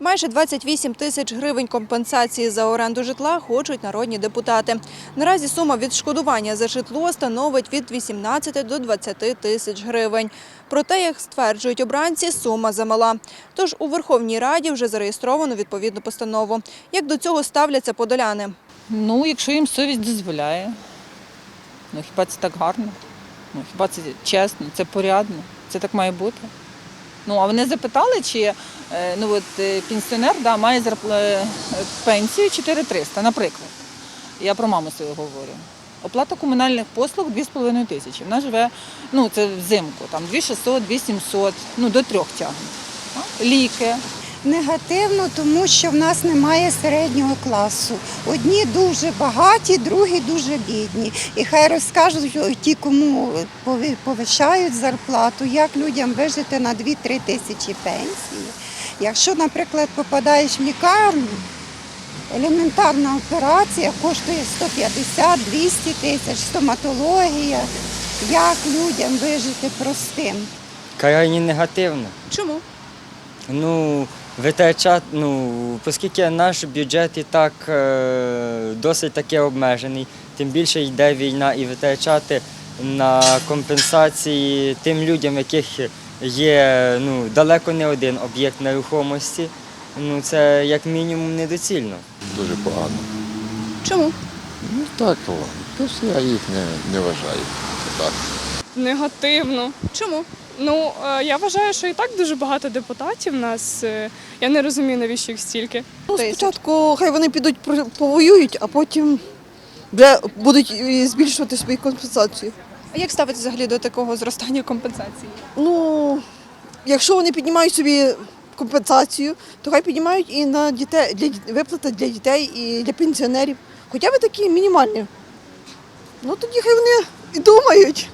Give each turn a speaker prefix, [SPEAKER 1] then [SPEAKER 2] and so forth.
[SPEAKER 1] Майже 28 тисяч гривень компенсації за оренду житла хочуть народні депутати. Наразі сума відшкодування за житло становить від 18 до 20 тисяч гривень. Проте, як стверджують обранці, сума замала. Тож у Верховній Раді вже зареєстровано відповідну постанову. Як до цього ставляться подоляни?
[SPEAKER 2] Ну, якщо їм совість дозволяє. Ну, хіба це так гарно? Ну, хіба це чесно, це порядно, це так має бути. Ну, а вони запитали, чи е, ну, от, е, пенсіонер да, має зарпла... е, пенсію 4300, наприклад. Я про маму свою говорю. Оплата комунальних послуг 2,5 тисячі. Вона живе, ну це взимку, там 2600, 2700, ну до трьох тягне. Ліки.
[SPEAKER 3] Негативно, тому що в нас немає середнього класу. Одні дуже багаті, другі дуже бідні. І хай розкажуть ті, кому пови- повишають зарплату, як людям вижити на 2-3 тисячі пенсії. Якщо, наприклад, попадаєш в лікарню, елементарна операція коштує 150-200 тисяч, стоматологія. Як людям вижити простим?
[SPEAKER 4] Крайні негативно.
[SPEAKER 1] Чому?
[SPEAKER 4] Ну, витрачати, ну, оскільки наш бюджет і так е, досить таки обмежений, тим більше йде війна і витрачати на компенсації тим людям, яких є ну, далеко не один об'єкт нерухомості, ну, це як мінімум недоцільно.
[SPEAKER 5] Дуже погано.
[SPEAKER 1] Чому?
[SPEAKER 5] Ну так, о, просто я їх не, не вважаю. Так.
[SPEAKER 6] Негативно.
[SPEAKER 1] Чому?
[SPEAKER 6] Ну е, я вважаю, що і так дуже багато депутатів у нас. е, Я не розумію, навіщо їх стільки.
[SPEAKER 7] Ну, спочатку хай вони підуть повоюють, а потім вже будуть збільшувати свої компенсації.
[SPEAKER 1] А як ставитися взагалі до такого зростання компенсації?
[SPEAKER 7] Ну, якщо вони піднімають собі компенсацію, то хай піднімають і на дітей для виплати для дітей і для пенсіонерів. Хоча б такі мінімальні. Ну тоді хай вони і думають.